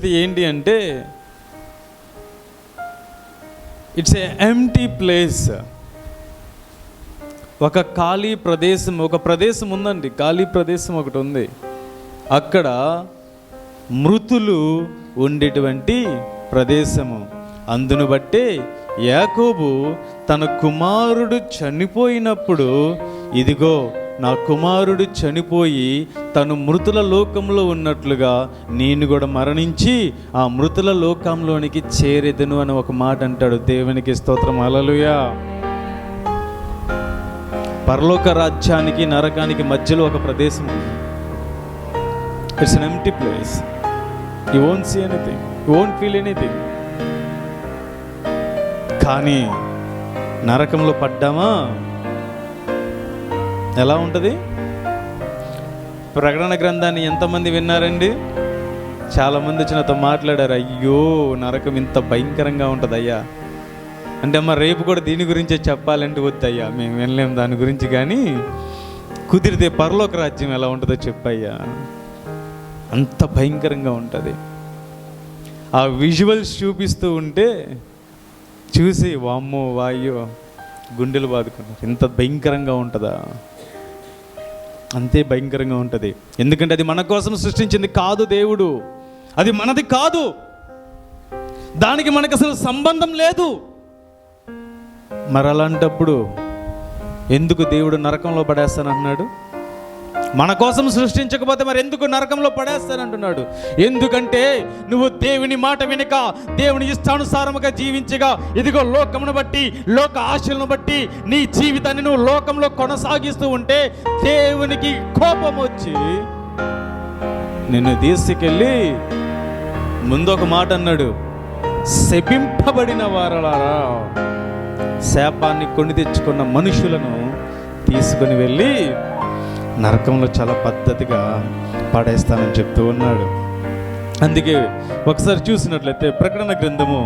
పరిస్థితి ఏంటి అంటే ఇట్స్ ఏ ఎంటీ ప్లేస్ ఒక ఖాళీ ప్రదేశం ఒక ప్రదేశం ఉందండి ఖాళీ ప్రదేశం ఒకటి ఉంది. అక్కడ మృతులు ఉండేటువంటి ప్రదేశము. అందును బట్టి యాకోబు తన కుమారుడు చనిపోయినప్పుడు ఇదిగో నా కుమారుడు చనిపోయి తను మృతుల లోకంలో ఉన్నట్లుగా నేను కూడా మరణించి ఆ మృతుల లోకంలోనికి చేరేదను అని ఒక మాట అంటాడు. దేవునికి స్తోత్రం. అలలుయా పరలోక రాజ్యానికి నరకానికి మధ్యలో ఒక ప్రదేశం ఉంది. It's an empty place you won't see anything you won't feel anything కానీ నరకంలో పడ్డామా? ఎలా ఉంటుంది? ప్రకటన గ్రంథాన్ని ఎంతమంది విన్నారండి? చాలామంది వచ్చి నాతో మాట్లాడారు అయ్యో నరకం ఇంత భయంకరంగా ఉంటుంది అయ్యా అంటే అమ్మ రేపు కూడా దీని గురించే చెప్పాలంటే వద్దయ్యా మేము వినలేము దాని గురించి కానీ కుదిరితే పరలోక రాజ్యం ఎలా ఉంటుందో చెప్పయ్యా. అంత భయంకరంగా ఉంటుంది. ఆ విజువల్స్ చూపిస్తూ ఉంటే చూసి వామ్మో వాయ్యో గుండెలు బాదుకున్నారు ఇంత భయంకరంగా ఉంటుందా? అంతే భయంకరంగా ఉంటుంది. ఎందుకంటే అది మన కోసం సృష్టించింది కాదు దేవుడు. అది మనది కాదు. దానికి మనకు అసలు సంబంధం లేదు. మరి అలాంటప్పుడు ఎందుకు దేవుడు నరకంలో పడేస్తానంటున్నాడు? మన కోసం సృష్టించకపోతే మరి ఎందుకు నరకంలో పడేస్తానంటున్నాడు? ఎందుకంటే నువ్వు దేవుని మాట వినక దేవుని ఇష్టానుసారముగా జీవించగా ఇదిగో లోకమును బట్టి లోక ఆశలను బట్టి నీ జీవితాన్ని నువ్వు లోకంలో కొనసాగిస్తూ ఉంటే దేవునికి కోపం వచ్చి నిన్ను తీసుకెళ్ళి ముందు ఒక మాట అన్నాడు. శపింపబడిన వారలారా శాపాన్ని కొని తెచ్చుకున్న మనుషులను తీసుకొని వెళ్ళి నరకంలో చాలా పద్ధతిగా పాడేస్తానని చెప్తూ ఉన్నాడు. అందుకే ఒకసారి చూసినట్లయితే ప్రకటన గ్రంథము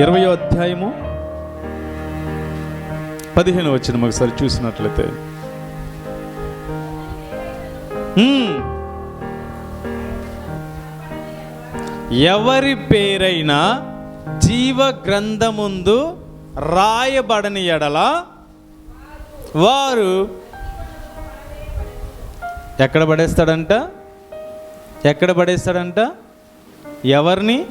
ఇరవయో అధ్యాయము పదిహేను వచ్చిన ఒకసారి చూసినట్లయితే. ఎవరి పేరైనా జీవ గ్రంథముందు రాయబడని ఎడల వారు ఎక్కడ పడేస్తాడంట? ఎక్కడ పడేస్తాడంట? ఎవరిని?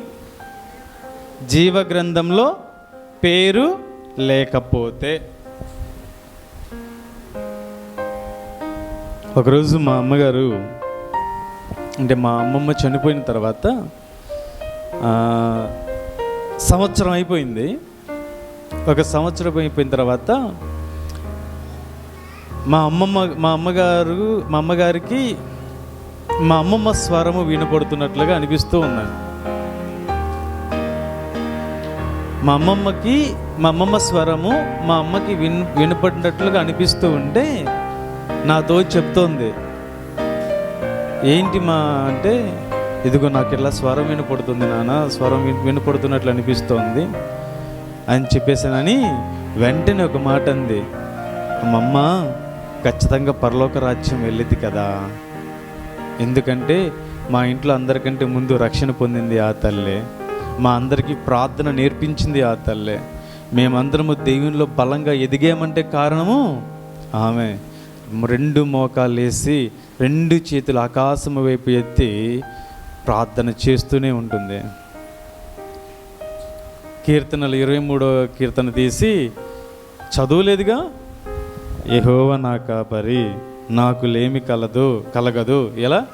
జీవ గ్రంథంలో పేరు లేకపోతే. ఒకరోజు మా అమ్మగారు అంటే మా అమ్మమ్మ చనిపోయిన తర్వాత సంవత్సరం అయిపోయింది. ఒక సంవత్సరం అయిపోయిన తర్వాత మా అమ్మమ్మ మా అమ్మగారు మా అమ్మగారికి మా అమ్మమ్మ స్వరము వినపడుతున్నట్లుగా అనిపిస్తూ ఉన్నాను మా అమ్మమ్మకి మా అమ్మమ్మ స్వరము మా అమ్మకి విన్ వినపడినట్లుగా అనిపిస్తూ ఉంటే నాతో చెప్తోంది. ఏంటి మా అంటే ఇదిగో నాకు ఇట్లా స్వరం వినపడుతుంది నాన్న స్వరం విన్- వినపడుతున్నట్లు అనిపిస్తోంది అని చెప్పేసానని వెంటనే ఒక మాట అంది. అమ్మమ్మ ఖచ్చితంగా పరలోక రాజ్యం వెళ్ళింది కదా. ఎందుకంటే మా ఇంట్లో అందరికంటే ముందు రక్షణ పొందింది ఆ తల్లే. మా అందరికీ ప్రార్థన నేర్పించింది ఆ తల్లే. మేమందరము దేవునిలో బలంగా ఎదిగామంటే కారణము? ఆమె. రెండు మోకాలు వేసి రెండు చేతులు ఆకాశం వైపు ఎత్తి ప్రార్థన చేస్తూనే ఉంటుంది. కీర్తనలు ఇరవై మూడో కీర్తన తీసి చదువులేదుగా? యహోవ నా కాపరి నాకు లేమి కలదు కలగదు. ఇలా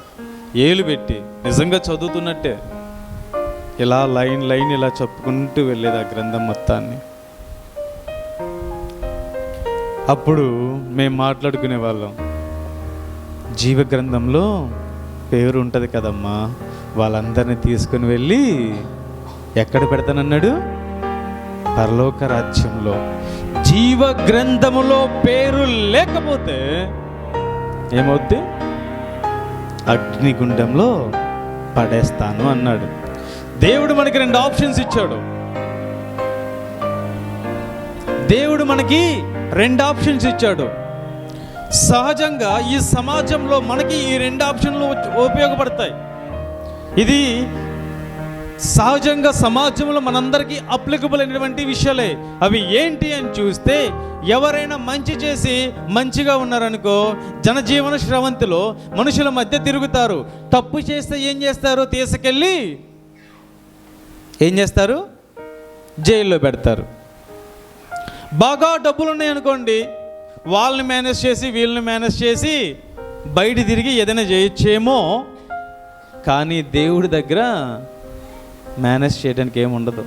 ఏలు పెట్టి. నిజంగా చదువుతున్నట్టే. ఇలా లైన్ లైన్ ఇలా చెప్పుకుంటూ వెళ్ళేది ఆ గ్రంథం మొత్తాన్ని. అప్పుడు మేము మాట్లాడుకునే వాళ్ళం. జీవ గ్రంథంలో పేరు ఉంటుంది కదమ్మా. వాళ్ళందరినీ తీసుకుని వెళ్ళి ఎక్కడ పెడతానన్నాడు? పరలోక రాజ్యంలో జీవ గ్రంథములో పేరు లేకపోతే ఏమవుద్ది? అగ్నిగుండంలో పడేస్తాను అన్నాడు. దేవుడు మనకి రెండు ఆప్షన్స్ ఇచ్చాడు. దేవుడు మనకి రెండు ఆప్షన్స్ ఇచ్చాడు. సహజంగా ఈ సమాజంలో మనకి ఈ రెండు ఆప్షన్లు ఉపయోగపడతాయి. ఇది సహజంగా సమాజంలో మనందరికీ అప్లికబుల్ అయినటువంటి విషయాలే. అవి ఏంటి అని చూస్తే ఎవరైనా మంచి చేసి మంచిగా ఉన్నారనుకో జనజీవన శ్రవంతిలో మనుషుల మధ్య తిరుగుతారు. తప్పు చేస్తే ఏం చేస్తారు? తీసుకెళ్ళి ఏం చేస్తారు? జైల్లో పెడతారు. బాగా డబ్బులు ఉన్నాయనుకోండి వాళ్ళని మేనేజ్ చేసి వీళ్ళని మేనేజ్ చేసి బయట తిరిగి ఏదైనా చేయొచ్చేమో. కానీ దేవుడి దగ్గర మేనేజ్ చేయడానికి ఉండదు